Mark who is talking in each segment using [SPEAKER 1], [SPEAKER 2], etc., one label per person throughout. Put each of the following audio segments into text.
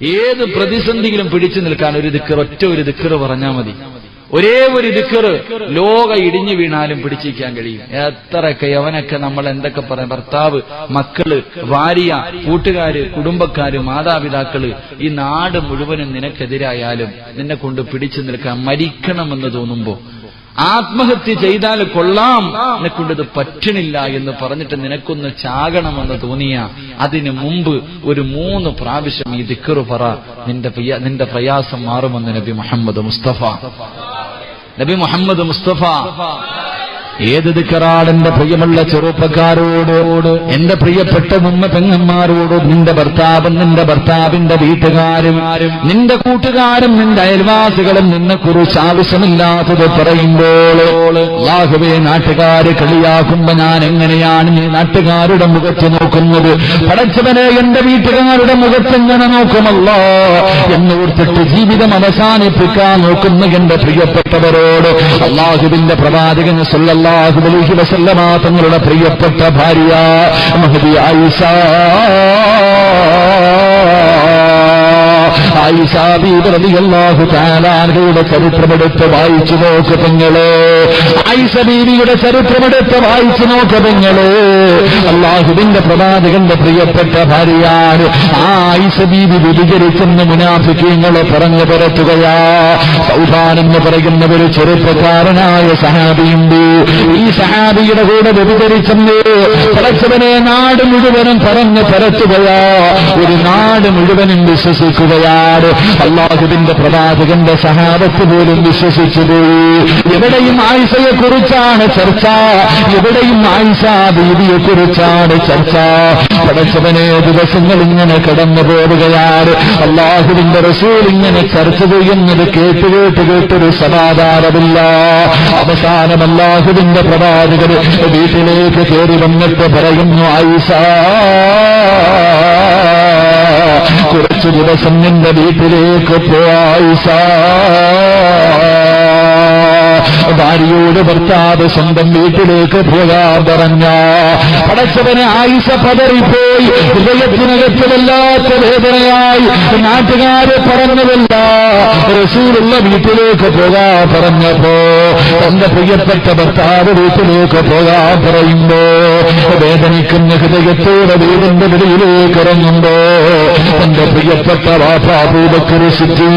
[SPEAKER 1] ഏത് പ്രതിസന്ധിയിലും പിടിച്ചു നിൽക്കാൻ ഒരു ദിക്കർ ഒറ്റ ഒരു ദിക്കർ പറഞ്ഞാൽ മതി. ഒരേ ഒരു ദിക്കർ ലോക ഇടിഞ്ഞു വീണാലും പിടിച്ചിരിക്കാൻ കഴിയും. എത്രയൊക്കെ യവനൊക്കെ നമ്മൾ എന്തൊക്കെ പറയാം ഭർത്താവ് മക്കൾ ഭാര്യ കൂട്ടുകാര് കുടുംബക്കാര് മാതാപിതാക്കൾ ഈ നാട് മുഴുവനും നിനക്കെതിരായാലും നിന്നെ കൊണ്ട് പിടിച്ചു നിൽക്കാൻ മരിക്കണമെന്ന് തോന്നുമ്പോ ആത്മഹത്യ ചെയ്താൽ കൊള്ളാം. നിനക്കൊണ്ടിത് പറ്റണില്ല എന്ന് പറഞ്ഞിട്ട് നിനക്കൊന്ന് ചാകണമെന്ന് തോന്നിയ അതിനു മുമ്പ് ഒരു മൂന്ന് പ്രാവശ്യം ഈ ദിക്കറു പറ. നിന്റെ നിന്റെ പ്രയാസം മാറുമെന്ന് നബി മുഹമ്മദ് മുസ്തഫ. നബി മുഹമ്മദ് മുസ്തഫ. ഏത് ദിക്കറാട് എന്റെ പ്രിയമുള്ള ചെറുപ്പക്കാരോട് എന്റെ പ്രിയപ്പെട്ട ഉമ്മ പെങ്ങന്മാരോട് നിന്റെ ഭർത്താവും നിന്റെ ഭർത്താവിന്റെ വീട്ടുകാരും നിന്റെ കൂട്ടുകാരും നിന്റെ അയൽവാസികളും നിന്നെ കുറിച്ച് ആവശ്യമില്ലാത്തത് പറയുമ്പോൾ ലാഹുവേ നാട്ടുകാര് കളിയാക്കുമ്പോ ഞാൻ എങ്ങനെയാണ് നീ നാട്ടുകാരുടെ മുഖത്ത് നോക്കുന്നത്? പടച്ചവനെ എന്റെ വീട്ടുകാരുടെ മുഖത്ത് എങ്ങനെ നോക്കുമല്ലോ എന്നോർത്തിട്ട് ജീവിതം അവസാനിപ്പിക്കാൻ നോക്കുന്ന എന്റെ പ്രിയപ്പെട്ടവരോട് അള്ളാഹുവിന്റെ പ്രവാചകൻ സല്ലല്ലാഹു അലൈഹി വസല്ലമ തങ്ങളുടെ പ്രിയപ്പെട്ട ഭാര്യ മഹദി ആയിഷ. അൻഹയുടെ ചരിത്രമെടുത്ത് വായിച്ചു നോക്ക് പെങ്ങളെ. ബീവിയുടെ ചരിത്രമെടുത്ത് വായിച്ചു നോക്ക് പെങ്ങളെ. അള്ളാഹുവിന്റെ പ്രവാചകന്റെ പ്രിയപ്പെട്ട ഭാര്യയാണ് ആ ഐസബീബി ബീവി വ്യഭിചരിച്ചെന്ന് മുനാഫിക്കങ്ങളെ പറഞ്ഞു പരത്തുകയാ സൗദാൻ എന്ന് പറയുന്ന ഒരു ചെറുപ്പക്കാരനായ സഹാബിയുണ്ട്. ഈ സഹാബിയുടെ കൂടെ വ്യഭിചരിച്ചെന്ന് പടച്ചവനെ നാട് മുഴുവനും പറഞ്ഞു പരത്തുകയാ ഒരു നാട് മുഴുവനും വിശ്വസിക്കുകയാണ് അള്ളാഹുവിന്റെ പ്രവാചകന്റെ സഹാബത്ത് പോലും വിശ്വസിച്ചു പോയി. എവിടെയും ആയിഷയെ കുറിച്ചാണ് ചർച്ച. എവിടെയും ആയിഷ ബീവിയെ കുറിച്ചാണ് ചർച്ച. പടച്ചവനെ ദിവസങ്ങൾ ഇങ്ങനെ കടന്നു പോവുകയാണ്. അള്ളാഹുവിന്റെ റസൂൽ ഇങ്ങനെ ചർച്ച ചെയ്യുന്നത് കേട്ട് കേട്ട് കേട്ടൊരു സമാധാനമില്ല. അവസാനം അള്ളാഹുവിന്റെ പ്രവാചകർ വീട്ടിലേക്ക് കയറി വന്നിട്ട് പറയുന്നു ആയിഷ കുറച്ചു ദിവസം നിന്റെ വീട്ടിലേക്ക് പോയിസ ഭാര്യയോട് ഭർത്താവ് സ്വന്തം വീട്ടിലേക്ക് പോകാൻ പറഞ്ഞ പടച്ചവനെ ആയിഷ പതറിപ്പോയി. ഹൃദയത്തിനകത്ത് വല്ലാത്ത വേദനയായി. നാട്ടുകാരെ പറഞ്ഞതല്ല. റസൂലുള്ള വീട്ടിലേക്ക് പോകാൻ പറഞ്ഞപ്പോ തന്റെ പ്രിയപ്പെട്ട ഭർത്താവ് വീട്ടിലേക്ക് പോകാൻ പറയുമ്പോ വേദനിക്കുന്ന ഹൃദയത്തോടെ വീടിന്റെ വെളിയിലേക്ക് ഇറങ്ങുമ്പോ തന്റെ പ്രിയപ്പെട്ട വാപ്പാബൂബക്കർ സിദ്ധി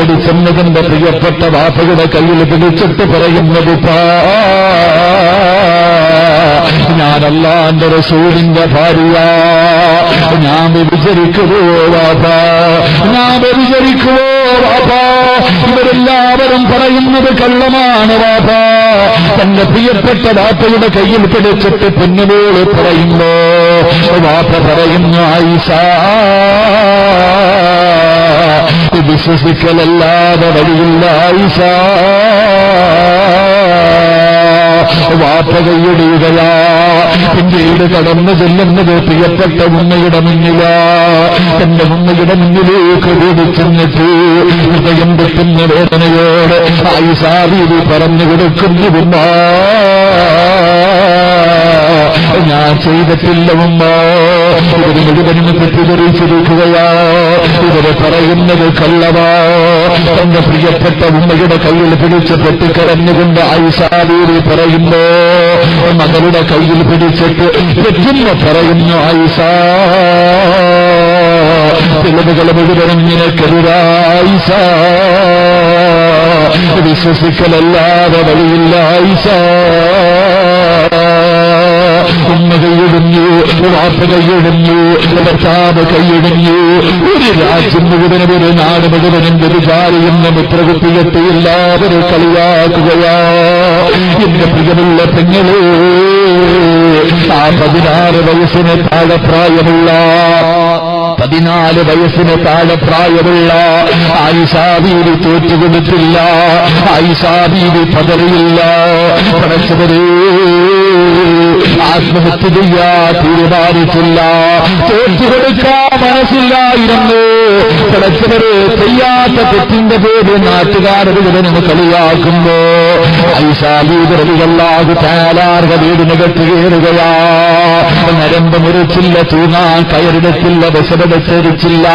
[SPEAKER 1] ഓടിച്ചെന്നതിന്റെ പ്രിയപ്പെട്ട വാപ്പയുടെ കയ്യിൽ പിടിച്ചിട്ട് പറയുന്നത് അല്ലാന്റെ റസൂലിന്റെ ഭാര്യ. ഞാൻ വ്യഭിചരിക്കുവോ വാപ്പ? ഞാൻ വ്യഭിചരിക്കുവോ വാപ്പാ? ഇവരെല്ലാവരും പറയുന്നത് കള്ളമാണ് വാപ്പാ തന്റെ പ്രിയപ്പെട്ട വാപ്പയുടെ കയ്യിൽ പിടിച്ചിട്ട് പൊന്നുപോൾ പറയുമ്പോ വാപ്പ പറയുന്നു ആയിഷ വിശ്വസിക്കലല്ലാതെ വഴിയില്ല ആയിഷ. വാപ്പ കൈയിടുകയാ കടന്നു ചെല്ലുന്നത് പ്രിയപ്പെട്ട ഉമ്മയുടെ മുന്നില. എന്റെ ഉമ്മയുടെ മുന്നിലേക്ക് ഓടിച്ചെന്നിട്ട് ഹൃദയം വെക്കുന്ന വേദനയോട് ആയിഷാവീതി പറഞ്ഞു കൊടുക്കുന്നു ഉമ്മ. ഞാൻ ചെയ്തിട്ടില്ല ഉമ്മ. ഇവർ മുഴുവനും തെറ്റിദ്ധരിച്ചിരിക്കുകയാ ഇവർ പറയുന്നത് കള്ളവാ. തന്റെ പ്രിയപ്പെട്ട ഉമ്മയുടെ കയ്യിൽ പിടിച്ച് പൊട്ടിക്കരഞ്ഞുകൊണ്ട് ആയിഷാവീരി പറയുമ്പോ മകളുടെ കയ്യിൽ പിടിച്ചിട്ട് തെറ്റുന്ന പറയുന്നു ഐസാ. തെളിവുകൾ മുഴുവനും നിനക്കെതിരായിസ വിശ്വസിക്കലല്ലാതെ വഴിയില്ല ആയിഷ ഉമ്മ കൈയിടുന്നു വാപ്പ കൈയിടുന്നു ഭർത്താവ് കൈയിടുന്നു ഒരു രാജ്യം മുഴുവനും ഒരു നാട് മുഴുവനും വ്യഭിചാരിയെന്ന മിത്രകുത്തിയെത്തി എല്ലാവരും കളിയാക്കുകയാ. എന്റെ പ്രിയമുള്ള പെങ്ങളെ ആ പതിനാറ് വയസ്സിന് താഴെ പ്രായമുള്ള പതിനാല് വയസ്സിന് താഴെ പ്രായമുള്ള ആയിഷാബീവി തോറ്റുകൊടുത്തില്ല ആയിഷാബീവി പതറിയില്ല. പടച്ചവരേ
[SPEAKER 2] ആത്മഹത്യ ചെയ്യാ തീരുമാനിച്ചില്ല. തോറ്റുകൊടുക്കാൻ മനസ്സില്ലായിരുന്നു. കിടച്ചവര് ചെയ്യാത്ത തെറ്റിന്റെ പേര് നാട്ടുകാരത് ഇവനെ കളിയാക്കുമ്പോ. ഐശാലീതരലികല്ലാകു താലാർഹ വീടിനകത്ത് കയറുകയാ. നരമ്പ് മുറിച്ചില്ല തൂങ്ങാൻ കയറിടത്തില്ല വിശദച്ചരിച്ചില്ല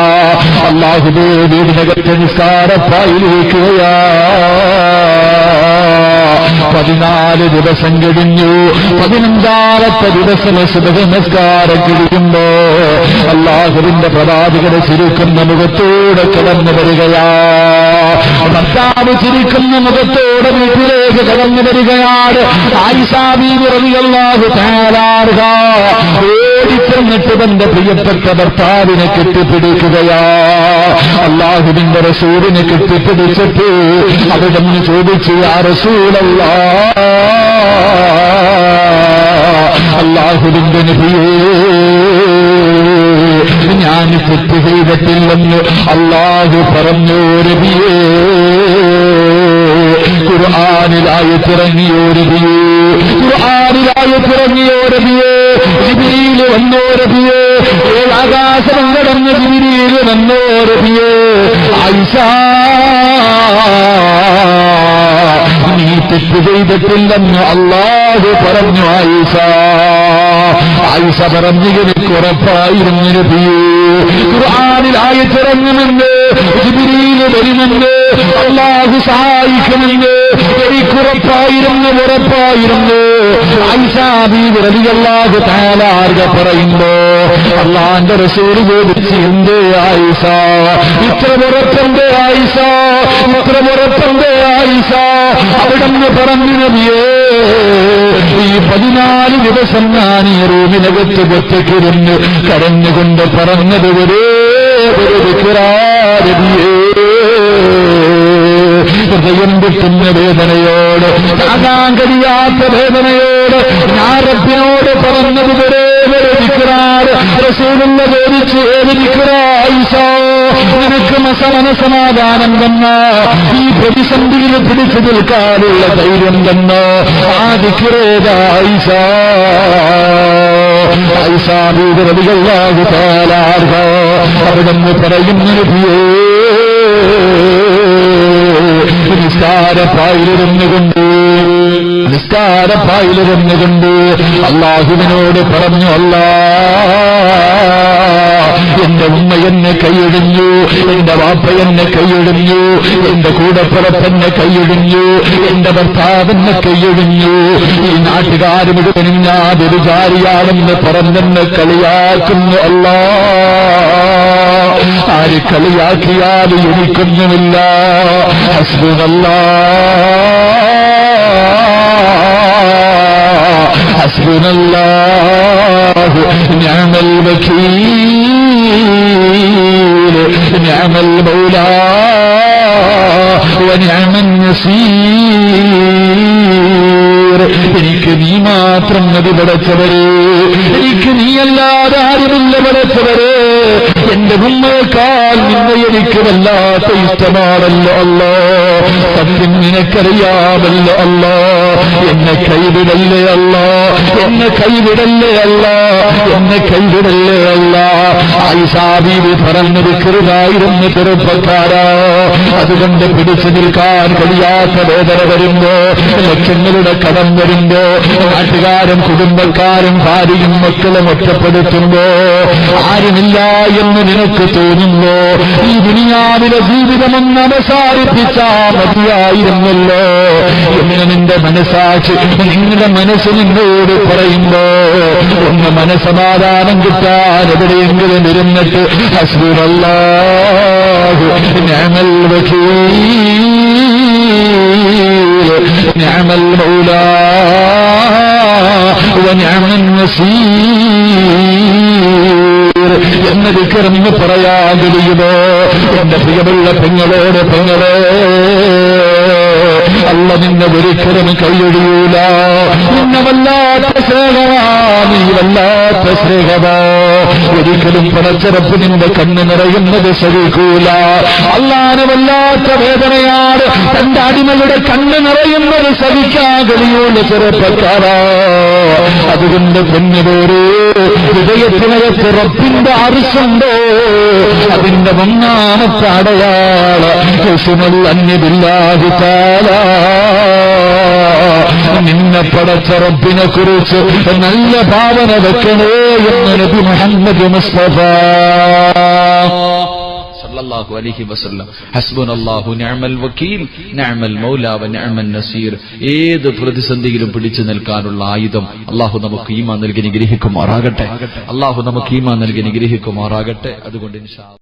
[SPEAKER 2] അള്ളാഹുബേ വീടിനകത്ത് നിസ്കാരപ്പായിലേക്കുകയാ പതിനാല് ദിവസം കഴിഞ്ഞു. പതിനഞ്ചാമത്തെ ദിവസം സുബഹ നമസ്കാരം കഴിയുമ്പോ അള്ളാഹുവിന്റെ പ്രവാചകരെ ചിരിക്കുന്ന മുഖത്തോടെ കടന്നു വരികയാ. ഭർത്താവ് ചിരിക്കുന്ന മുഖത്തോടെ വീട്ടിലേക്ക് കടന്നു വരികയാണ്. ആയിഷാബിഅള്ളാഹു താലാറുക ഓടിച്ചെന്നിട്ട് തന്റെ പ്രിയപ്പെട്ട ഭർത്താവിനെ കെട്ടിപ്പിടിക്കുകയാ. അള്ളാഹുവിന്റെ റസൂലിനെ കെട്ടിപ്പിടിച്ചിട്ട് അവിടെ നിന്ന് ചോദിച്ചു ആ റസൂലല്ല അള്ളാഹുവിന്റെ നബിയേ ഞാൻ കുത്തി ചെയ്തിട്ടില്ലെന്ന് അള്ളാഹു പറഞ്ഞു രബിയേ ഖുർആാനിലായി തിറങ്ങിയോ രബിയേ ഖുർആാനിലായി തിറങ്ങിയോ രബിയേ ജിബിരിയിൽ വന്നോ രബിയേ ഏഴാകാശം കടന്ന് ജിബിരിയിൽ വന്നോ രബിയേ ആയിഷ നീ തെറ്റ് ചെയ്തിട്ടില്ലെന്ന് അള്ളാഹു പറഞ്ഞു ആയിഷ. ആയിഷ പറഞ്ഞു എനിക്ക് ഉറപ്പായിരുന്നു നബിയേ ഖുർആാനിലായി തിറങ്ങുമെന്ന് ജിബിരിയിൽ വരുമെന്ന് അള്ളാഹു സഹായിക്കുമെന്ന് എനിക്കുറപ്പായിരുന്നു ഉറപ്പായിരുന്നു. ഐഷാബിഅള്ളാഹു താലാർഗ പറയുമ്പോ അള്ളാന്റെ റസൂൽ ചോദിച്ച് എന്തേ ആയിഷ? ഇത്ര ഉറപ്പന്റെ ആയിഷ? ഇത്ര ഉറപ്പന്റെ ആയിഷ? അവിടന്ന് പറഞ്ഞു നബിയേ ഈ പതിനാല് ദിവസം ഞാൻ ഈ റൂമിനകത്ത് ഒറ്റയ്ക്കിരുന്ന് കരഞ്ഞുകൊണ്ട് പറഞ്ഞത് ഒരേ ഒരു ഹൃദയം കിട്ടുന്ന വേദനയോട് താങ്ങാൻ കഴിയാത്ത വേദനയോട് ഞാൻ റബ്ബിനോട് പറഞ്ഞത് വരെ റസൂലുള്ള ചോദിച്ചു നിനക്ക് മനസമാധാനം തന്ന? ഈ പ്രതിസന്ധിയിൽ പിടിച്ചു നിൽക്കാനുള്ള ധൈര്യം തന്ന? ആ വിക്രേതായിസ ഐസാബീതരവികളാകു താലാർഹ അവിടെന്ന് പറയുന്ന നബിയേ നിസ്കാരപ്പായിലിരുന്നുകൊണ്ട് നിസ്കാരപ്പായിലിരുന്നുകൊണ്ട് അള്ളാഹുവിനോട് പറഞ്ഞു അല്ല എന്റെ ഉമ്മ എന്നെ കൈയൊഴിഞ്ഞു എന്റെ വാപ്പ എന്നെ കൈയൊഴിഞ്ഞു എന്റെ കൂടപ്പുറപ്പെന്നെ കൈയൊഴിഞ്ഞു എന്റെ ഭർത്താവെന്നെ കൈയൊഴിഞ്ഞു. ഈ നാട്ടുകാർ മുഴുവനും ഞാൻ ഒരു ജാരിയാണെന്ന് പറഞ്ഞെന്നെ കളിയാക്കുന്നു അല്ലാ. ആര് കളിയാക്കിയാലും എനിക്കൊന്നുമില്ല. ഹസ്ബുനല്ല. എനിക്ക് നീ മാത്രം നദി പടച്ചവരെ എനിക്ക് നീ അല്ലാതെ ആരുമില്ല പടച്ചവരെ. ഉമ്മയേക്കാൾ നിന്നെ എനിക്ക് വല്ലാത്ത ഇഷ്ടമാണല്ലോ അല്ലോ. സത്യം നിനക്കറിയാമല്ലോ അല്ലോ. എന്നെ കൈവിടല്ലേ അല്ല. എന്നെ കൈവിടല്ലേ അല്ല. എന്നെ കൈവിടല്ലേ അല്ല. ഐസാബീവി പറഞ്ഞത് ചെറുപ്പക്കാരാ. അതുകൊണ്ട് പിടിച്ചു നിൽക്കാൻ കഴിയാത്ത വേദന വരുമ്പോ ലക്ഷങ്ങളുടെ കടം വരുമ്പോ നാട്ടുകാരും കുടുംബക്കാരും ഭാര്യയും മക്കളും ഒറ്റപ്പെടുത്തുമ്പോ ആരുമില്ല എന്ന് നിനക്ക് തോന്നുമ്പോ ഈ ദുനിയാവിലെ ജീവിതമൊന്ന് അവസാനിപ്പിച്ചാ മതിയായിരുന്നല്ലോ എന്ന് നിന്റെ മനസാക്ഷി നിങ്ങളുടെ മനസ്സ് നിന്നോട് പറയുമ്പോ ഒന്ന് മനസമാധാനം കിട്ടാൻ എവിടെയെങ്കിലും ഇരുന്നിട്ട് ഹസ്ബുറല്ലാഹു ഞങ്ങൾ വക്കീൽ نعم المولى ونعم النصير എന്ന് വിക്രമെന്ന് പറയാൻ കഴിയുമോ എന്റെ പ്രിയമുള്ള പെങ്ങളോട് പെങ്ങളെ. അല്ല നിന്നെ ഒരിക്കലും കൈയൊഴിയൂല. നിന്നെ വല്ലാത്ത സ്നേഹമാ നീ വല്ലാത്ത സ്നേഹമാ. ഒരിക്കലും പണച്ചിറപ്പ് നിന്റെ കണ്ണ് നിറയുന്നത് സഹിക്കൂല. അല്ലാന് വല്ലാത്ത വേദനയാണ്. തന്റെ അടിമകളുടെ കണ്ണ് നിറയുന്നത് സഹിക്കാൻ കഴിയൂല ചെറുപ്പക്കാരാ. അതുകൊണ്ട് പൊന്നുപേര് ഹൃദയത്തിനകത്ത് റബ്ബിന്റെ അറിസുണ്ടോ? അതിന്റെ ഒന്നാമത്തെ അടയാള ഹുസ്നുൽ അന്യബില്ലാഹി തആല നിന്നെ പടച്ച റബ്ബിനെ കുറിച്ച് നല്ല ഭാവന വെക്കണേ എന്ന് നബി മുഹമ്മദ് മുസ്തഫ.
[SPEAKER 1] വ നസീർ. ഏത് പ്രതിസന്ധിയിലും പിടിച്ചു നിൽക്കാനുള്ള ആയുധം അള്ളാഹു നമുക്ക് ഈമാൻ നൽകി നിഗ്രഹിക്കുമാറാകട്ടെ അള്ളാഹു നമുക്ക് ഈമാൻ നൽകി നിഗ്രഹിക്കുമാറാകട്ടെ അതുകൊണ്ട് ഇൻഷാ